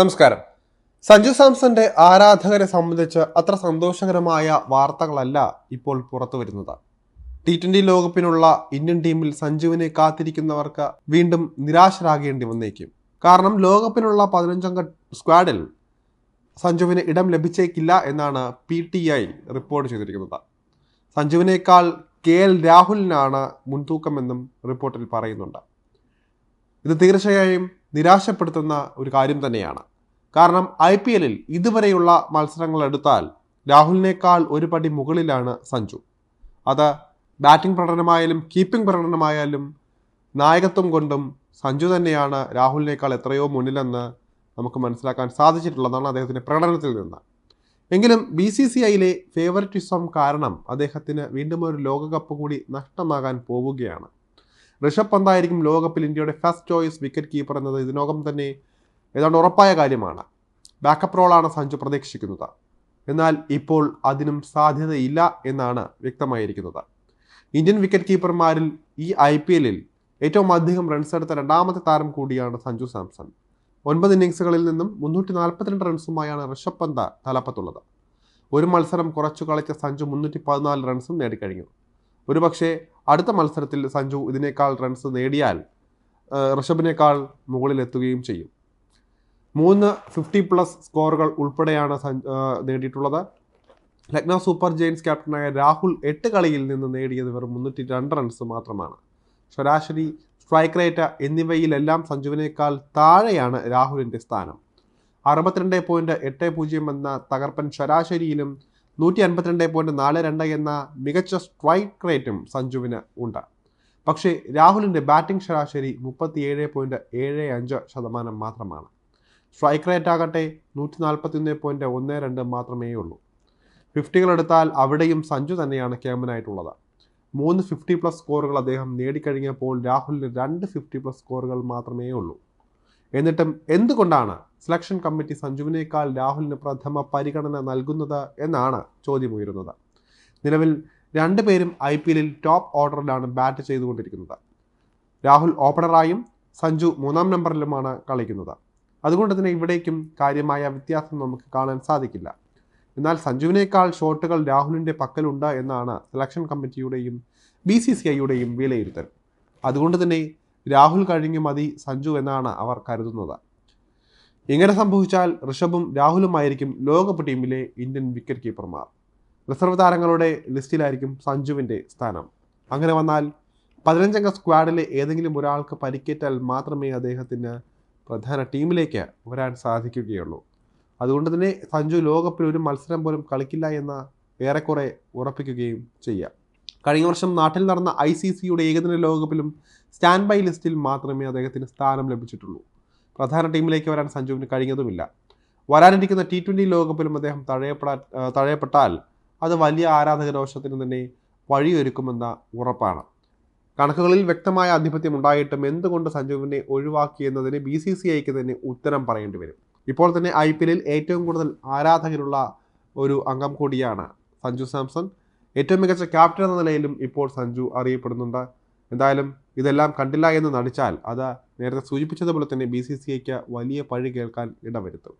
നമസ്കാരം. സഞ്ജു സാംസന്റെ ആരാധകരെ സംബന്ധിച്ച് അത്ര സന്തോഷകരമായ വാർത്തകളല്ല ഇപ്പോൾ പുറത്തു വരുന്നത്. ടി ട്വന്റി ലോകകപ്പിനുള്ള ഇന്ത്യൻ ടീമിൽ സഞ്ജുവിനെ കാത്തിരിക്കുന്നവർക്ക് വീണ്ടും നിരാശരാകേണ്ടി വന്നേക്കും. കാരണം ലോകകപ്പിനുള്ള പതിനഞ്ചംഗ സ്ക്വാഡിൽ സഞ്ജുവിന് ഇടം ലഭിച്ചേക്കില്ല എന്നാണ് പി ടി ഐ റിപ്പോർട്ട് ചെയ്തിരിക്കുന്നത്. സഞ്ജുവിനേക്കാൾ കെ എൽ രാഹുലിനാണ് മുൻതൂക്കമെന്നും റിപ്പോർട്ടിൽ പറയുന്നുണ്ട്. ഇത് തീർച്ചയായും നിരാശപ്പെടുത്തുന്ന ഒരു കാര്യം തന്നെയാണ്. കാരണം ഐ പി എല്ലിൽ ഇതുവരെയുള്ള മത്സരങ്ങൾ എടുത്താൽ രാഹുലിനേക്കാൾ ഒരു പടി മുകളിലാണ് സഞ്ജു. അത് ബാറ്റിംഗ് പ്രകടനമായാലും കീപ്പിംഗ് പ്രകടനമായാലും നായകത്വം കൊണ്ടും സഞ്ജു തന്നെയാണ് രാഹുലിനേക്കാൾ എത്രയോ മുന്നിലെന്ന് നമുക്ക് മനസ്സിലാക്കാൻ സാധിച്ചിട്ടുള്ളതാണ് അദ്ദേഹത്തിന്റെ പ്രകടനത്തിൽ നിന്ന്. എങ്കിലും ബി സി സി ഐയിലെ ഫേവറിറ്റിസം കാരണം അദ്ദേഹത്തിന് വീണ്ടും ഒരു ലോകകപ്പ് കൂടി നഷ്ടമാകാൻ പോവുകയാണ്. ഋഷഭ് പന്തായിരിക്കും ലോകകപ്പിൽ ഇന്ത്യയുടെ ഫസ്റ്റ് ചോയ്സ് വിക്കറ്റ് കീപ്പർ എന്നത്. ഇതിനോകം തന്നെ ഏതാണ്ട് ഉറപ്പായ കാര്യമാണ്. ബാക്കപ്പ് റോളാണ് സഞ്ജു പ്രതീക്ഷിക്കുന്നത്. എന്നാൽ ഇപ്പോൾ അതിനും സാധ്യതയില്ല എന്നാണ് വ്യക്തമായിരിക്കുന്നത്. ഇന്ത്യൻ വിക്കറ്റ് കീപ്പർമാരിൽ ഈ ഐ പി എല്ലിൽ ഏറ്റവും അധികം റൺസ് എടുത്ത രണ്ടാമത്തെ താരം കൂടിയാണ് സഞ്ജു സാംസൺ. ഒൻപത് ഇന്നിങ്സുകളിൽ നിന്നും മുന്നൂറ്റി നാൽപ്പത്തിരണ്ട് റൺസുമായാണ് ഋഷഭ് പന്ത തലപ്പത്തുള്ളത്. ഒരു മത്സരം കുറച്ചു കളിച്ച സഞ്ജു മുന്നൂറ്റി പതിനാല് റൺസും നേടിക്കഴിഞ്ഞു. ഒരുപക്ഷെ അടുത്ത മത്സരത്തിൽ സഞ്ജു ഇതിനേക്കാൾ റൺസ് നേടിയാൽ ഋഷഭിനേക്കാൾ മുകളിലെത്തുകയും ചെയ്യും. മൂന്ന് ഫിഫ്റ്റി പ്ലസ് സ്കോറുകൾ ഉൾപ്പെടെയാണ് നേടിയിട്ടുള്ളത്. ലക്നൗ സൂപ്പർ ജെയിൻസ് ക്യാപ്റ്റനായ രാഹുൽ എട്ട് കളിയിൽ നിന്ന് നേടിയത് വെറും മുന്നൂറ്റി രണ്ട് റൺസ് മാത്രമാണ്. ശരാശരി സ്ട്രൈക്ക് റേറ്റ് എന്നിവയിലെല്ലാം സഞ്ജുവിനേക്കാൾ താഴെയാണ് രാഹുലിന്റെ സ്ഥാനം. അറുപത്തിരണ്ട് പോയിന്റ് എട്ട് പൂജ്യം എന്ന തകർപ്പൻ ശരാശരിയിലും നൂറ്റി അൻപത്തിരണ്ട് പോയിന്റ് നാല് രണ്ട് എന്ന മികച്ച സ്ട്രൈക്ക് റേറ്റും സഞ്ജുവിന് ഉണ്ട്. പക്ഷേ രാഹുലിന്റെ ബാറ്റിംഗ് ശരാശരി മുപ്പത്തിയേഴ് പോയിന്റ് ഏഴ് അഞ്ച് ശതമാനം മാത്രമാണ്. സ്ട്രൈക്ക് റേറ്റ് ആകട്ടെ നൂറ്റി നാൽപ്പത്തി ഒന്ന് പോയിന്റ് ഒന്ന് രണ്ട് മാത്രമേ ഉള്ളൂ ഫിഫ്റ്റികളെടുത്താൽ അവിടെയും സഞ്ജു തന്നെയാണ് ക്യാമ്പനായിട്ടുള്ളത്. മൂന്ന് ഫിഫ്റ്റി പ്ലസ് സ്കോറുകൾ അദ്ദേഹം നേടിക്കഴിഞ്ഞപ്പോൾ രാഹുലിന് രണ്ട് ഫിഫ്റ്റി പ്ലസ് സ്കോറുകൾ മാത്രമേ ഉള്ളൂ എന്നിട്ടും എന്തുകൊണ്ടാണ് സെലക്ഷൻ കമ്മിറ്റി സഞ്ജുവിനേക്കാൾ രാഹുലിന് പ്രഥമ പരിഗണന നൽകുന്നത് എന്നാണ് ചോദ്യമുയരുന്നത് നിലവിൽ രണ്ടുപേരും ഐ പി എല്ലിൽ ടോപ്പ് ഓർഡറിലാണ് ബാറ്റ് ചെയ്തുകൊണ്ടിരിക്കുന്നത്. രാഹുൽ ഓപ്പണറായും സഞ്ജു മൂന്നാം നമ്പറിലുമാണ് കളിക്കുന്നത്. അതുകൊണ്ട് തന്നെ ഇവിടേക്കും കാര്യമായ വ്യത്യാസം നമുക്ക് കാണാൻ സാധിക്കില്ല. എന്നാൽ സഞ്ജുവിനേക്കാൾ ഷോട്ടുകൾ രാഹുലിന്റെ പക്കലുണ്ട് എന്നാണ് സെലക്ഷൻ കമ്മിറ്റിയുടെയും ബി സി സി ഐയുടെയും വിലയിരുത്തൽ. അതുകൊണ്ട് തന്നെ രാഹുൽ കഴിഞ്ഞു മതി സഞ്ജു എന്നാണ് അവർ കരുതുന്നത്. ഇങ്ങനെ സംഭവിച്ചാൽ ഋഷഭും രാഹുലുമായിരിക്കും ലോകകപ്പ് ടീമിലെ ഇന്ത്യൻ വിക്കറ്റ് കീപ്പർമാർ. റിസർവ് താരങ്ങളുടെ ലിസ്റ്റിലായിരിക്കും സഞ്ജുവിന്റെ സ്ഥാനം. അങ്ങനെ വന്നാൽ പതിനഞ്ചംഗ സ്ക്വാഡിലെ ഏതെങ്കിലും ഒരാൾക്ക് പരിക്കേറ്റാൽ മാത്രമേ അദ്ദേഹത്തിന് പ്രധാന ടീമിലേക്ക് വരാൻ സാധിക്കുകയുള്ളൂ. അതുകൊണ്ട് തന്നെ സഞ്ജു ലോകകപ്പിൽ ഒരു മത്സരം പോലും കളിക്കില്ല എന്ന് ഏറെക്കുറെ ഉറപ്പിക്കുകയും ചെയ്യാം. കഴിഞ്ഞ വർഷം നാട്ടിൽ നടന്ന ഐ സി സിയുടെ ഏകദിന ലോകകപ്പിലും സ്റ്റാൻഡ് ബൈ ലിസ്റ്റിൽ മാത്രമേ അദ്ദേഹത്തിന് സ്ഥാനം ലഭിച്ചിട്ടുള്ളൂ. പ്രധാന ടീമിലേക്ക് വരാൻ സഞ്ജുവിന് കഴിഞ്ഞതുമില്ല. വരാനിരിക്കുന്ന ടി ട്വന്റി ലോകകപ്പിലും അദ്ദേഹം തഴയപ്പെടാ തഴയപ്പെട്ടാൽ അത് വലിയ ആരാധക രോഷത്തിന് തന്നെ വഴിയൊരുക്കുമെന്ന ഉറപ്പാണ്. കണക്കുകളിൽ വ്യക്തമായ ആധിപത്യം ഉണ്ടായിട്ടും എന്തുകൊണ്ട് സഞ്ജുവിനെ ഒഴിവാക്കി എന്നതിന് ബി സി സി ഐക്ക് തന്നെ ഉത്തരം പറയേണ്ടി വരും. ഇപ്പോൾ തന്നെ ഐ പി എല്ലിൽ ഏറ്റവും കൂടുതൽ ആരാധകരുള്ള ഒരു അംഗം കൂടിയാണ് സഞ്ജു സാംസൺ. ഏറ്റവും മികച്ച ക്യാപ്റ്റൻ എന്ന നിലയിലും ഇപ്പോൾ സഞ്ജു അറിയപ്പെടുന്നുണ്ട്. എന്തായാലും ഇതെല്ലാം കണ്ടില്ല എന്ന് നടിച്ചാൽ അത് നേരത്തെ സൂചിപ്പിച്ചതുപോലെ തന്നെ ബി സി സി ഐക്ക് വലിയ പഴി കേൾക്കാൻ ഇടവരുത്തും.